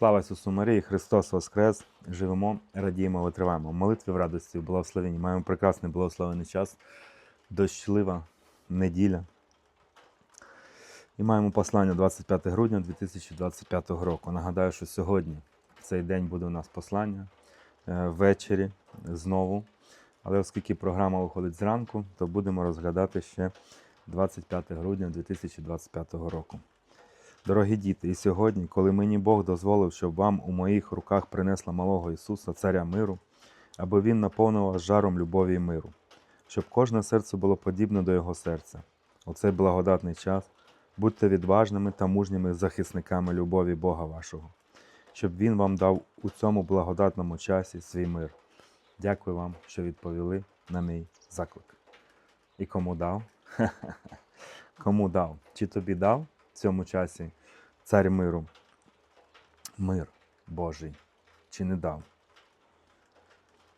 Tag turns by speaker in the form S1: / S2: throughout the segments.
S1: Слава Ісусу Марії, Христос Воскрес! Живемо, радіємо, витриваємо. Молитві в радості, в благословенні. Маємо прекрасний благословений час, дощлива неділя. І маємо послання 25 грудня 2025 року. Нагадаю, що сьогодні цей день буде у нас послання е, ввечері знову. Але оскільки програма виходить зранку, то будемо розглядати ще 25 грудня 2025 року. Дорогі діти, і сьогодні, коли мені Бог дозволив, щоб вам у моїх руках принесла малого Ісуса, Царя миру, аби Він наповнив вас жаром любові і миру, щоб кожне серце було подібне до Його серця. У цей благодатний час будьте відважними та мужніми захисниками любові Бога вашого, щоб Він вам дав у цьому благодатному часі свій мир. Дякую вам, що відповіли на мій заклик. І кому дав? Кому дав? Чи тобі дав цьому часі цар миру? Мир Божий. Чи не дав?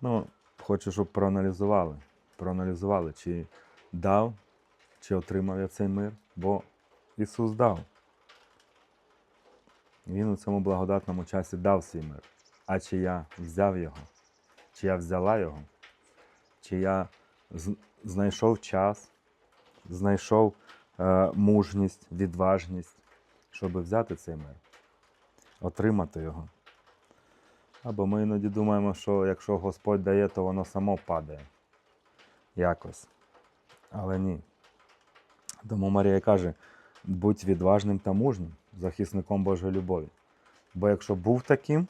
S1: Ну, хочу, щоб проаналізували. Проаналізували, чи дав, чи отримав я цей мир, бо Ісус дав. Він у цьому благодатному часі дав свій мир. А чи я взяв його? Чи я взяла його? Чи я знайшов час, знайшов мужність, відважність, щоб взяти цей мир, отримати його. Або ми іноді думаємо, що якщо Господь дає, то воно само падає. Якось. Але ні. Тому Марія каже: будь відважним та мужнім, захисником Божої любові. Бо якщо був таким,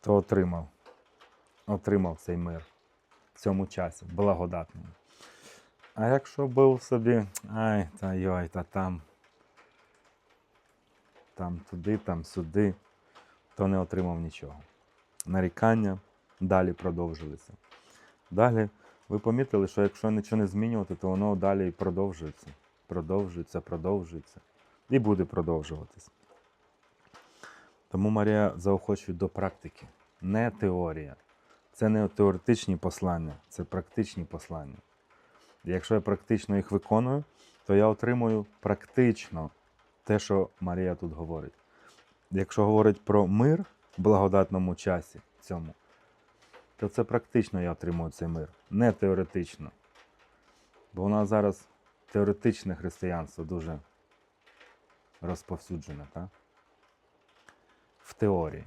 S1: то отримав. Отримав цей мир в цьому часі, благодатному. А якщо був собі, ай, та йой, та там, там туди, там сюди, то не отримав нічого. Нарікання далі продовжилися. Далі ви помітили, що якщо нічого не змінювати, то воно далі і продовжується. Продовжується, продовжується. І буде продовжуватись. Тому Марія заохочує до практики, не теорія. Це не теоретичні послання, це практичні послання. Якщо я практично їх виконую, то я отримую практично те, що Марія тут говорить. Якщо говорить про мир в благодатному часі цьому, то це практично я отримую цей мир, не теоретично. Бо у нас зараз теоретичне християнство дуже розповсюджене, так? В теорії.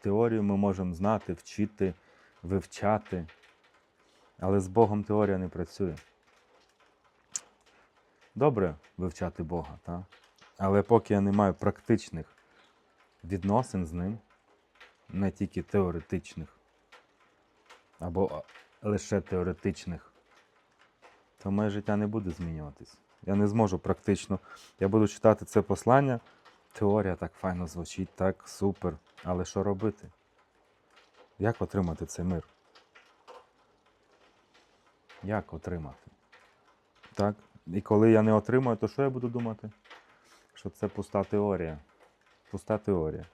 S1: Теорію ми можемо знати, вчити, вивчати, але з Богом теорія не працює. Добре вивчати Бога, так? але поки я не маю практичних відносин з ним, не тільки теоретичних, або лише теоретичних, то моє життя не буде змінюватись. Я не зможу практично. Я буду читати це послання. Теорія так файно звучить, так, супер. Але що робити? Як отримати цей мир? Як отримати? Так? І коли я не отримаю, то що я буду думати? Що це пуста теорія. Пуста теорія.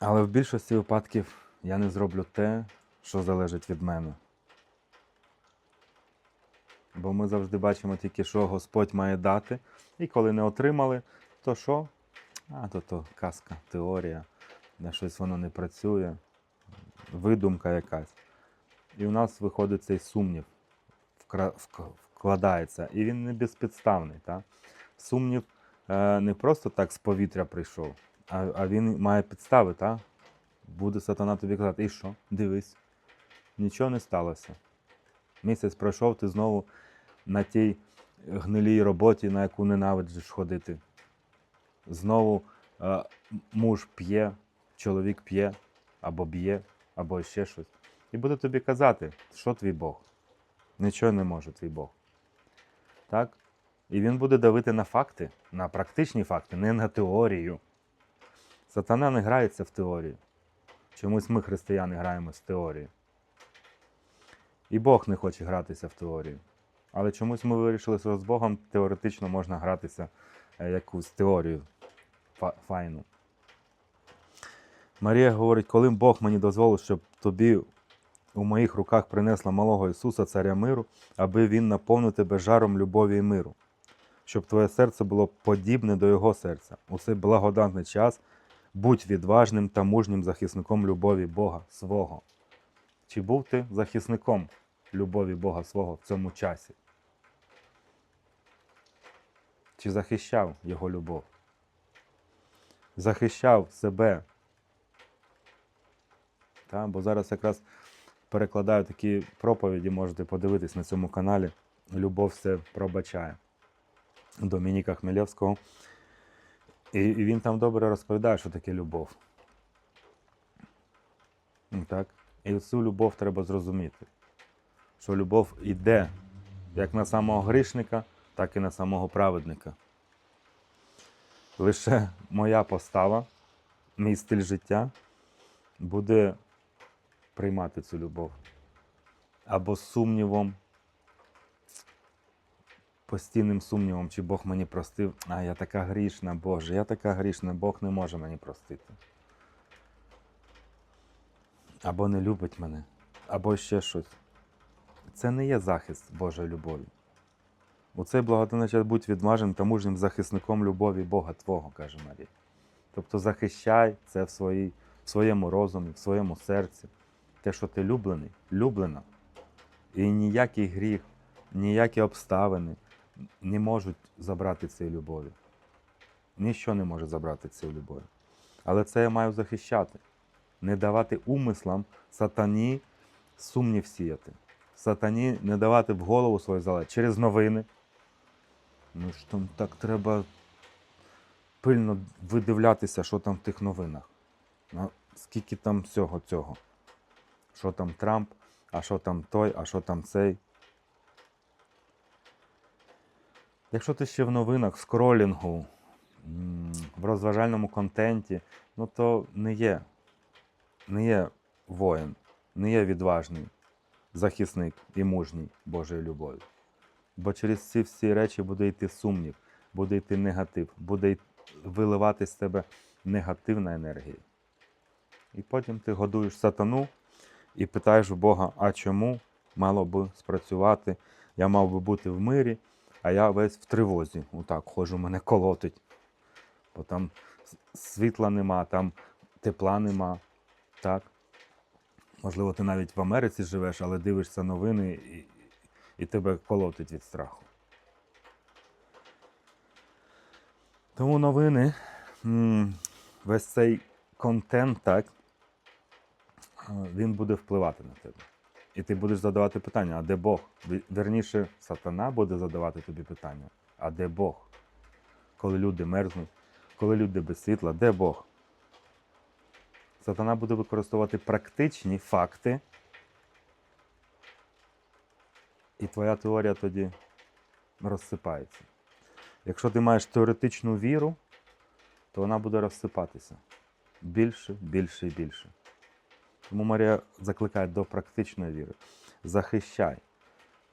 S1: Але в більшості випадків я не зроблю те, що залежить від мене. Бо ми завжди бачимо тільки, що Господь має дати. І коли не отримали, то що? А, то то казка, теорія, на щось воно не працює, видумка якась. І у нас виходить цей сумнів, вкладається. І він не безпідставний. Та? Сумнів е, не просто так з повітря прийшов, а, а він має підстави. Та? Буде сатана тобі казати, і що? Дивись, нічого не сталося. Місяць пройшов, ти знову на тій гнилій роботі, на яку ненавидиш ходити. Знову е, муж п'є, чоловік п'є, або б'є, або ще щось. І буде тобі казати, що твій Бог. Нічого не може твій Бог. Так? І він буде давити на факти, на практичні факти, не на теорію. Сатана не грається в теорію. Чомусь ми, християни, граємо з теорією. І Бог не хоче гратися в теорію. Але чомусь ми вирішили, що з Богом теоретично можна гратися е, якусь теорію файну. Марія говорить, коли Бог мені дозволив, щоб тобі у моїх руках принесла малого Ісуса, Царя миру, аби Він наповнив тебе жаром любові і миру, щоб твоє серце було подібне до Його серця. У цей благодатний час будь відважним та мужнім захисником любові Бога свого. Чи був ти захисником любові Бога свого в цьому часі? Чи захищав Його любов? Захищав себе. Та, бо зараз якраз перекладаю такі проповіді, можете подивитись на цьому каналі. Любов все пробачає. Домініка Хмельовського. І, він там добре розповідає, що таке любов. Так? І цю любов треба зрозуміти. Що любов йде як на самого грішника, так і на самого праведника. Лише моя постава, мій стиль життя буде приймати цю любов. Або сумнівом, постійним сумнівом, чи Бог мені простив, а я така грішна, Боже, я така грішна, Бог не може мені простити. Або не любить мене, або ще щось. Це не є захист Божої любові. У цей благодатний будь відважним та мужнім захисником любові Бога Твого, каже Марія. Тобто захищай це в, своїй, в своєму розумі, в своєму серці. Те, що ти люблений, люблена. І ніякий гріх, ніякі обставини не можуть забрати цієї любові. Ніщо не може забрати цієї любові. Але це я маю захищати, не давати умислам сатані сумнів сіяти. Сатані не давати в голову свою залежність через новини. Ну ж там так треба пильно видивлятися, що там в тих новинах. Скільки там всього цього. Що там Трамп, а що там той, а що там цей. Якщо ти ще в новинах, в скролінгу, в розважальному контенті, ну то не є, не є воїн, не є відважний захисник і мужній Божої любові. Бо через ці всі речі буде йти сумнів, буде йти негатив, буде виливати з тебе негативна енергія. І потім ти годуєш сатану і питаєш у Бога, а чому мало би спрацювати? Я мав би бути в мирі, а я весь в тривозі. Отак ходжу, мене колотить. Бо там світла нема, там тепла нема. Так? Можливо, ти навіть в Америці живеш, але дивишся новини і, і тебе колотить від страху. Тому новини, весь цей контент, так, він буде впливати на тебе. І ти будеш задавати питання, а де Бог? Вірніше, сатана буде задавати тобі питання, а де Бог? Коли люди мерзнуть, коли люди без світла, де Бог? Сатана буде використовувати практичні факти, і твоя теорія тоді розсипається. Якщо ти маєш теоретичну віру, то вона буде розсипатися більше, більше і більше. Тому Марія закликає до практичної віри. Захищай.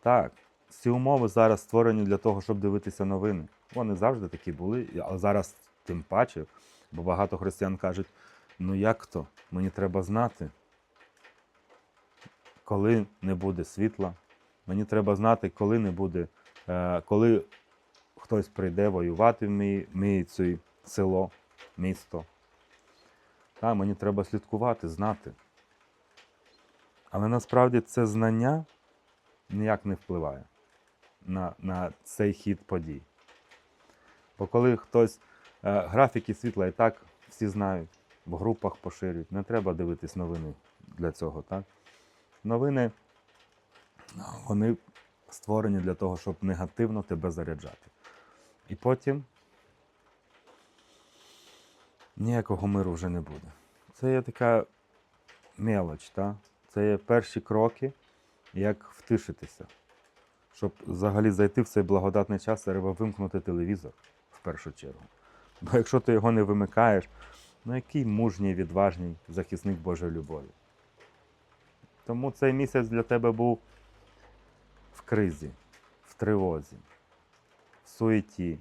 S1: Так, ці умови зараз створені для того, щоб дивитися новини. Вони завжди такі були, але зараз тим паче, бо багато християн кажуть, ну як то? Мені треба знати, коли не буде світла. Мені треба знати, коли не буде, е, коли хтось прийде воювати в мій, мій цей село, місто. Та, мені треба слідкувати, знати. Але насправді це знання ніяк не впливає на, на цей хід подій. Бо коли хтось е, графіки світла і так всі знають, в групах поширюють, не треба дивитись новини для цього. Так? Новини вони створені для того, щоб негативно тебе заряджати. І потім ніякого миру вже не буде. Це є така мелоч, та? Це є перші кроки, як втишитися. Щоб взагалі зайти в цей благодатний час, треба вимкнути телевізор в першу чергу. Бо якщо ти його не вимикаєш, ну який мужній, відважний захисник Божої любові. Тому цей місяць для тебе був в кризі, в тривозі, в суеті.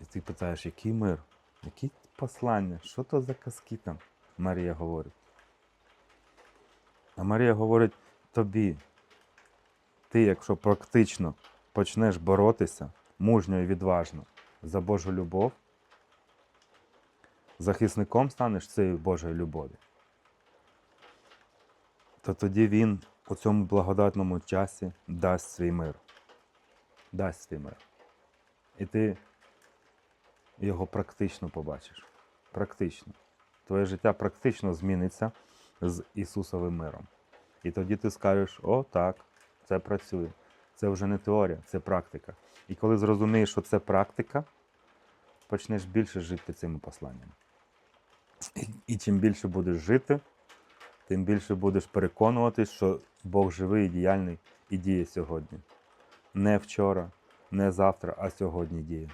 S1: І ти питаєш, який мир, які послання, що то за казки там? Марія говорить. А Марія говорить тобі, ти, якщо практично почнеш боротися мужньо і відважно за Божу любов, захисником станеш цієї Божої любові, то тоді Він у цьому благодатному часі дасть свій мир. Дасть свій мир. І ти його практично побачиш. Практично. Твоє життя практично зміниться з Ісусовим миром. І тоді ти скажеш: о, так, це працює. Це вже не теорія, це практика. І коли зрозумієш, що це практика, почнеш більше жити цими посланнями. І, чим більше будеш жити, тим більше будеш переконуватись, що Бог живий і діяльний і діє сьогодні. Не вчора, не завтра, а сьогодні діє.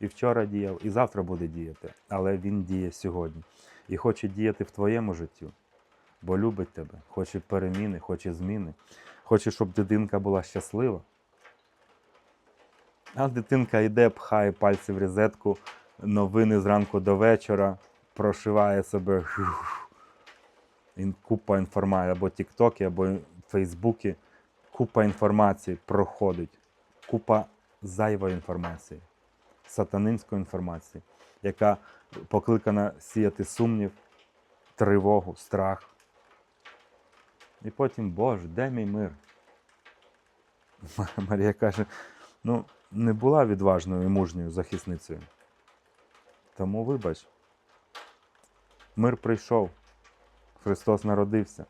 S1: І вчора діяв, і завтра буде діяти, але Він діє сьогодні. І хоче діяти в твоєму житті, бо любить тебе, хоче переміни, хоче зміни, хоче, щоб дитинка була щаслива. А дитинка йде, пхає пальці в розетку, новини зранку до вечора, прошиває себе. Купа інформації, або Тіктоки, або Фейсбуки, купа інформації проходить, купа зайвої інформації, сатанинської інформації, яка покликана сіяти сумнів, тривогу, страх. І потім, Боже, де мій мир? Марія каже: ну, не була відважною і мужньою захисницею. Тому вибач, мир прийшов. Христос народився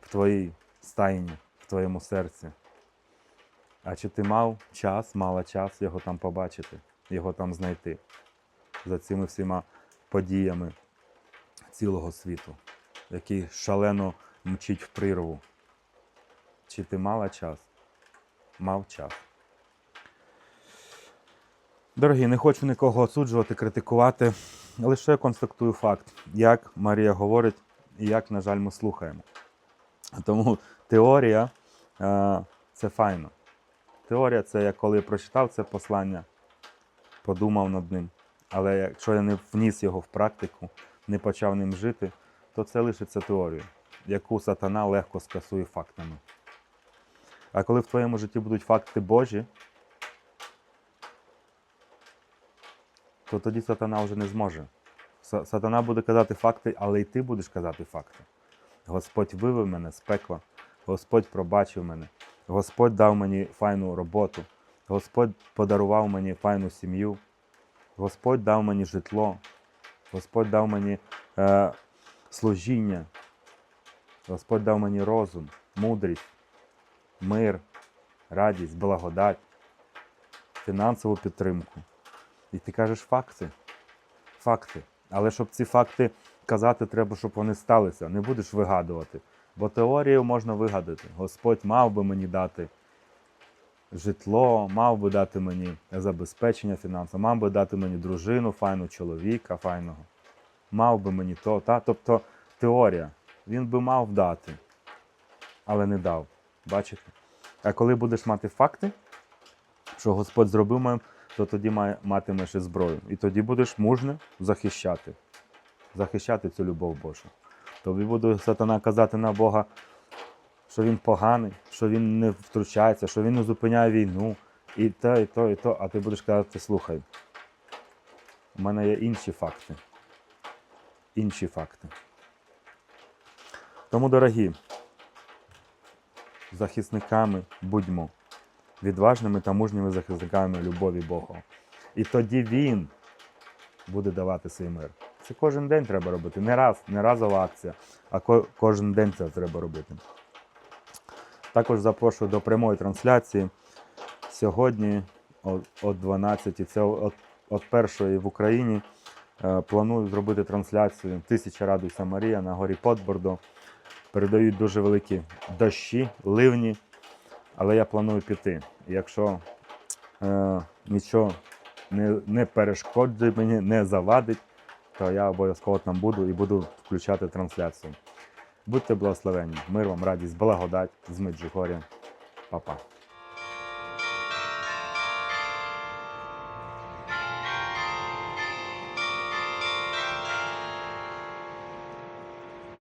S1: в твоїй стайні, в твоєму серці. А чи ти мав час, мала час його там побачити, його там знайти за цими всіма подіями цілого світу, який шалено мчить в прірву? Чи ти мала час? Мав час. Дорогі, не хочу нікого осуджувати, критикувати. Лише констатую факт, як Марія говорить і як, на жаль, ми слухаємо. Тому теорія е, це файно. Теорія це як коли я прочитав це послання, подумав над ним. Але якщо я не вніс його в практику, не почав ним жити, то це лишиться теорією, яку сатана легко скасує фактами. А коли в твоєму житті будуть факти Божі, то тоді сатана вже не зможе. Сатана буде казати факти, але й ти будеш казати факти. Господь вивів мене з пекла, Господь пробачив мене, Господь дав мені файну роботу, Господь подарував мені файну сім'ю, Господь дав мені житло, Господь дав мені е, служіння, Господь дав мені розум, мудрість, мир, радість, благодать, фінансову підтримку. І ти кажеш факти. Факти. Але щоб ці факти казати, треба, щоб вони сталися. Не будеш вигадувати. Бо теорію можна вигадати. Господь мав би мені дати житло, мав би дати мені забезпечення фінансове, мав би дати мені дружину, файну чоловіка, файного. Мав би мені то. Та? Тобто теорія. Він би мав дати, але не дав. Бачите? А коли будеш мати факти, що Господь зробив моїм, то тоді матимеш і зброю. І тоді будеш мужньо захищати. Захищати цю любов Божу. Тобі буде сатана казати на Бога, що він поганий, що він не втручається, що він не зупиняє війну, і те, і то, і то. А ти будеш казати, слухай, у мене є інші факти. Інші факти. Тому, дорогі, захисниками будьмо відважними та мужніми захисниками любові Бога. І тоді Він буде давати свій мир. Це кожен день треба робити. Не раз, не разова акція, а ко- кожен день це треба робити. Також запрошую до прямої трансляції. Сьогодні о, о 12, це от, першої в Україні. Е, Планую зробити трансляцію Тисяча Радуйся Марія на горі Подбордо. Передають дуже великі дощі, ливні, але я планую піти. Якщо е, нічого не, не перешкоджить мені, не завадить, то я обов'язково там буду і буду включати трансляцію. Будьте благословенні, мир вам, радість, благодать з. Па-па.